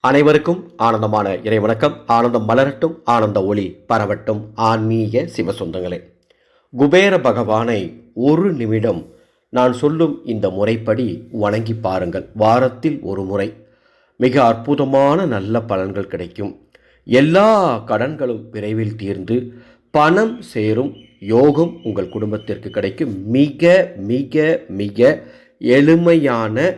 அனைவருக்கும் ஆனந்தமான இறைவணக்கம். ஆனந்தம் மலரட்டும் ஆனந்த ஒளி பரவட்டும். ஆன்மீக சிவசொந்தங்களே குபேர பகவானை ஒரு நிமிடம் நான் சொல்லும் இந்த முறைப்படி வணங்கி பாருங்கள். வாரத்தில் ஒரு முறை மிக அற்புதமான நல்ல பலன்கள் கிடைக்கும். எல்லா கடன்களும் விரைவில் தீர்ந்து பணம் சேரும் யோகம் உங்கள் குடும்பத்திற்கு கிடைக்கும். மிக மிக மிக எளிமையான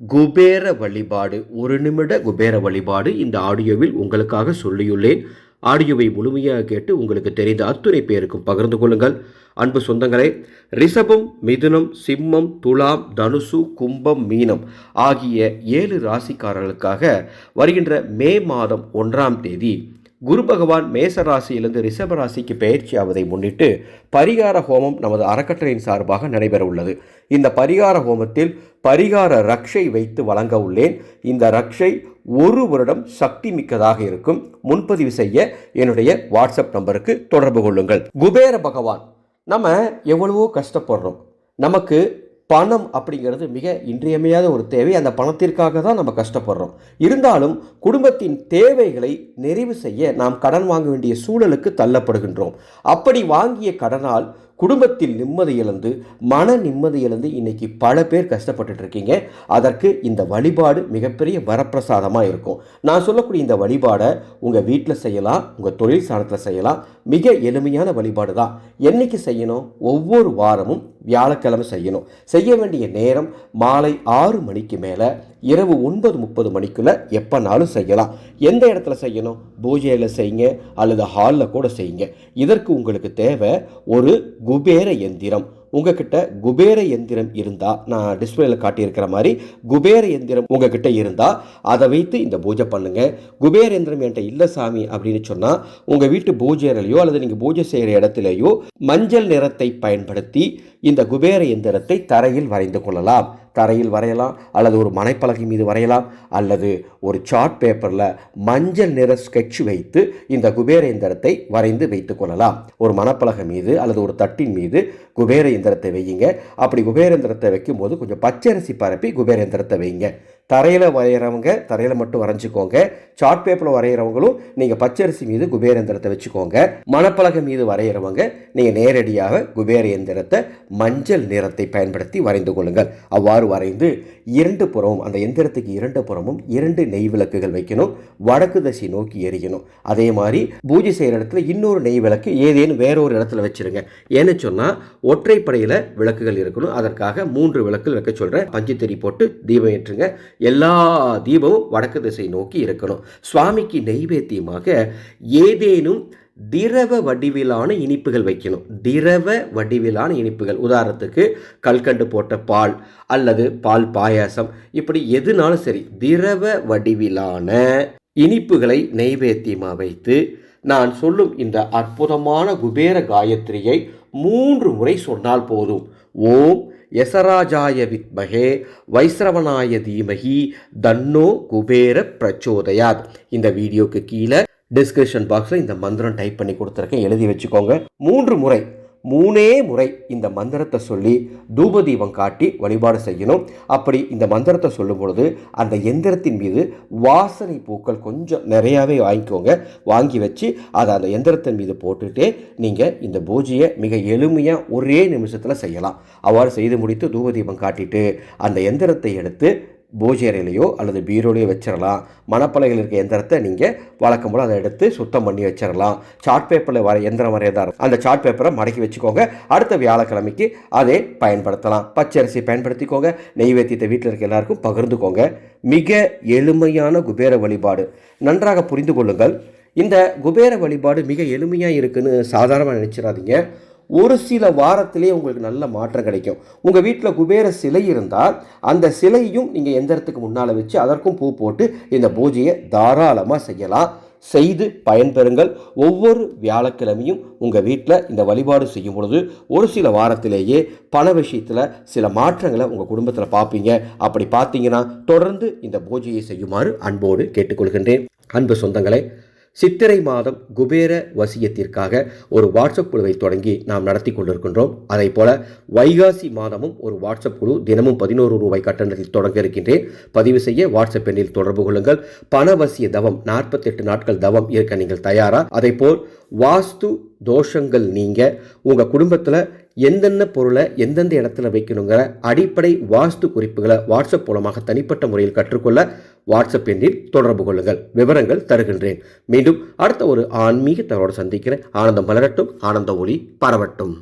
குபேர வழிபாடு ஒரு நிமிட குபேர வழிபாடு இந்த ஆடியோவில் உங்களுக்காக சொல்லியுள்ளேன். ஆடியோவை முழுமையாக கேட்டு உங்களுக்கு தெரிந்த அத்துணை பேருக்கும் பகிர்ந்து கொள்ளுங்கள். அன்பு சொந்தங்களே ரிஷபம் மிதுனம் சிம்மம் துலாம் தனுசு கும்பம் மீனம் ஆகிய ஏழு ராசிக்காரர்களுக்காக வருகின்ற மே மாதம் ஒன்றாம் தேதி குரு பகவான் மேச ராசியிலிருந்து ரிஷப ராசிக்கு பயிற்சி ஆவதை முன்னிட்டு பரிகார ஹோமம் நமது அறக்கட்டளையின் சார்பாக நடைபெற உள்ளது. இந்த பரிகார ஹோமத்தில் பரிகார ரக்ஷை வைத்து வழங்க உள்ளேன். இந்த ரக்ஷை ஒரு வருடம் சக்தி மிக்கதாக இருக்கும். முன்பதிவு செய்ய என்னுடைய வாட்ஸ்அப் நம்பருக்கு தொடர்பு கொள்ளுங்கள். குபேர பகவான் நம்ம எவ்வளவோ கஷ்டப்படுறோம். நமக்கு பணம் அப்படிங்கிறது மிக இன்றியமையாத ஒரு தேவை. அந்த பணத்திற்காக தான் நம்ம கஷ்டப்படுறோம். இருந்தாலும் குடும்பத்தின் தேவைகளை நிறைவு செய்ய நாம் கடன் வாங்க வேண்டிய சூழலுக்கு தள்ளப்படுகின்றோம். அப்படி வாங்கிய கடனால் குடும்பத்தில் நிம்மதி இழந்து மன நிம்மதி இழந்து இன்னைக்கு பல பேர் கஷ்டப்பட்டுட்டு இருக்கீங்க. அதற்கு இந்த வழிபாடு மிகப்பெரிய வரப்பிரசாதமாக இருக்கும். நான் சொல்லக்கூடிய இந்த வழிபாடை உங்கள் வீட்டில் செய்யலாம் உங்கள் தொழில் சாணத்தில் செய்யலாம். மிக எளிமையான வழிபாடு தான் என்னைக்கு செய்யணும்? ஒவ்வொரு வாரமும் வியாழக்கிழமை செய்யணும். செய்ய வேண்டிய நேரம் மாலை ஆறு மணிக்கு மேலே இரவு ஒன்பது முப்பது மணிக்குள்ளே எப்போனாலும் செய்யலாம். எந்த இடத்துல செய்யணும்? பூஜையில் செய்யுங்க அல்லது ஹாலில் கூட செய்யுங்க. இதற்கு உங்களுக்கு தேவை ஒரு குபேர எந்திரம். உங்ககிட்ட குபேர எந்திரம் இருந்தால் நான் டிஸ்பிளேல காட்டியிருக்கிற மாதிரி குபேர எந்திரம் உங்ககிட்ட இருந்தால் அதை வைத்து இந்த பூஜை பண்ணுங்க. குபேர எந்திரம் என்கிட்ட இல்லை சாமி அப்படின்னு சொன்னால் உங்கள் வீட்டு பூஜை அல்லது நீங்கள் பூஜை செய்கிற இடத்துலையோ மஞ்சள் நிறத்தை பயன்படுத்தி இந்த குபேர எந்திரத்தை தரையில் வரைந்து கொள்ளலாம். தரையில் வரையலாம் அல்லது ஒரு மனைப்பலகை மீது வரையலாம் அல்லது ஒரு சார்ட் பேப்பரில் மஞ்சள் நிற ஸ்கெட்ச் வைத்து இந்த குபேர இயந்திரத்தை வரைந்து வைத்து கொள்ளலாம். ஒரு மணப்பலகை மீது அல்லது ஒரு தட்டின் மீது குபேர இயந்திரத்தை வையுங்க. அப்படி குபேர இயந்திரத்தை வைக்கும்போது கொஞ்சம் பச்சரிசி பரப்பி குபேர இயந்திரத்தை வைங்க தரையில் வரைகிறவங்க தரையில் மட்டும் வரைஞ்சிக்கோங்க. சார்ட் பேப்பரில் வரைகிறவங்களும் நீங்கள் பச்சரிசி மீது குபேர எந்திரத்தை வச்சுக்கோங்க. மணப்பலகை மீது வரைகிறவங்க நீங்கள் நேரடியாக குபேர எந்திரத்தை மஞ்சள் நிறத்தை பயன்படுத்தி வரைந்து கொள்ளுங்கள். அவ்வாறு வரைந்து இரண்டு புறமும் அந்த எந்திரத்துக்கு இரண்டு புறமும் இரண்டு நெய் விளக்குகள் வைக்கணும். வடக்கு திசை நோக்கி எரியணும் அதே மாதிரி பூஜை செய்கிற இடத்துல இன்னொரு நெய் விளக்கு ஏதேனும் வேறொரு இடத்துல வச்சிருங்க. ஏன்னு சொன்னால் ஒற்றைப்படையில் விளக்குகள் இருக்கணும். அதற்காக மூன்று விளக்குகள் வைக்க சொல்கிறேன் பஞ்சு திரி போட்டு தீபம் ஏற்றுங்க. எல்லா தீபமும் வடக்கு திசை நோக்கி இருக்கணும். சுவாமிக்கு நெய்வேத்தியமாக ஏதேனும் திரவ வடிவிலான இனிப்புகள் வைக்கணும். திரவ வடிவிலான இனிப்புகள். உதாரணத்துக்கு கல்கண்டு போட்ட பால் அல்லது பால் பாயாசம். இப்படி எதுனாலும் சரி திரவ வடிவிலான இனிப்புகளை நெய்வேத்தியமாக வைத்து நான் சொல்லும் இந்த அற்புதமான குபேர காயத்ரியை மூன்று முறை சொன்னால் போதும். ஓம் யசராஜாய வித்மகே வைஸ்ரவனாய தீமகி தன்னோ குபேர பிரச்சோதயாத். இந்த வீடியோக்கு கீழே டிஸ்கிரிப்ஷன் பாக்ஸில் இந்த மந்திரம் டைப் பண்ணி கொடுத்துருக்கேன். எழுதி வச்சுக்கோங்க. மூன்று முறை மூணே முறை இந்த மந்திரத்தை சொல்லி தூபதீபம் காட்டி வழிபாடு செய்யணும். அப்படி இந்த மந்திரத்தை சொல்லும் பொழுது அந்த எந்திரத்தின் மீது வாசனை பூக்கள் கொஞ்சம் நிறையாவே வாங்கிக்கோங்க. வாங்கி வச்சு அதை அந்த எந்திரத்தின் மீது போட்டுகிட்டே நீங்கள் இந்த பூஜையை மிக எளிமையாக ஒரே நிமிஷத்தில் செய்யலாம். அவ்வாறு செய்து முடித்து தூபதீபம் காட்டிட்டு அந்த எந்திரத்தை எடுத்து பூஜை அறையிலையோ அல்லது பீரோலையோ வச்சிடலாம். மணப்பலைகள் இருக்க எந்திரத்தை நீங்கள் வழக்கம் போல் அதை எடுத்து சுத்தம் பண்ணி வச்சிடலாம். சார்ட் பேப்பரில் வர எந்திரம் வரையதா இருக்கும். அந்த சார்ட் பேப்பரை மடக்கி வச்சுக்கோங்க. அடுத்த வியாழக்கிழமைக்கு அதை பயன்படுத்தலாம். பச்சை அரிசி பயன்படுத்திக்கோங்க நெய்வேத்தியத்தை வீட்டில் இருக்க எல்லாருக்கும் பகிர்ந்துக்கோங்க. மிக எளிமையான குபேர வழிபாடு. நன்றாக புரிந்து கொள்ளுங்கள். இந்த குபேர வழிபாடு மிக எளிமையாக இருக்குன்னு சாதாரணமாக நினச்சிடாதீங்க. ஒரு சில வாரத்திலே உங்களுக்கு நல்ல மாற்றம் கிடைக்கும். உங்கள் வீட்டில் குபேர சிலை இருந்தால் அந்த சிலையும் நீங்கள் எந்திரத்துக்கு முன்னால் வச்சு அதற்கும் பூ போட்டு இந்த பூஜையை தாராளமாக செய்யலாம். செய்து பயன்பெறுங்கள். ஒவ்வொரு வியாழக்கிழமையும் உங்கள் வீட்டில் இந்த வழிபாடு செய்யும் பொழுது ஒரு சில வாரத்திலேயே பண விஷயத்தில் சில மாற்றங்களை உங்கள் குடும்பத்தில் பார்ப்பீங்க. அப்படி பார்த்தீங்கன்னா தொடர்ந்து இந்த பூஜையை செய்யுமாறு அன்போடு கேட்டுக்கொள்கின்றேன். அன்பு சொந்தங்களே சித்திரை மாதம் குபேர வசியத்திற்காக ஒரு வாட்ஸ்அப் குழுவை தொடங்கி நாம் நடத்தி கொண்டிருக்கின்றோம். அதே போல வைகாசி மாதமும் ஒரு வாட்ஸ்அப் குழு தினமும் பதினோரு ரூபாய் கட்டணத்தில் தொடங்க இருக்கின்றேன். பதிவு செய்ய வாட்ஸ்அப் எண்ணில் தொடர்பு கொள்ளுங்கள். பணவசிய தவம் நாற்பத்தெட்டு நாட்கள் தவம் இருக்க நீங்கள் தயாரா? அதே போல் வாஸ்து தோஷங்கள் நீங்க உங்க குடும்பத்தில் எந்தெந்த பொருளை எந்தெந்த இடத்துல வைக்கணுங்கிற அடிப்படை வாஸ்து குறிப்புகளை வாட்ஸ்அப் மூலமாக தனிப்பட்ட முறையில் கற்றுக்கொள்ள வாட்ஸ்அப் எண்ணில் தொடர்பு கொள்ளுங்கள். விவரங்கள் தருகின்றேன். மீண்டும் அடுத்த ஒரு ஆன்மீக தகவலோடு சந்திக்கிறேன். ஆனந்தம் மலரட்டும். ஆனந்த ஒளி பரவட்டும்.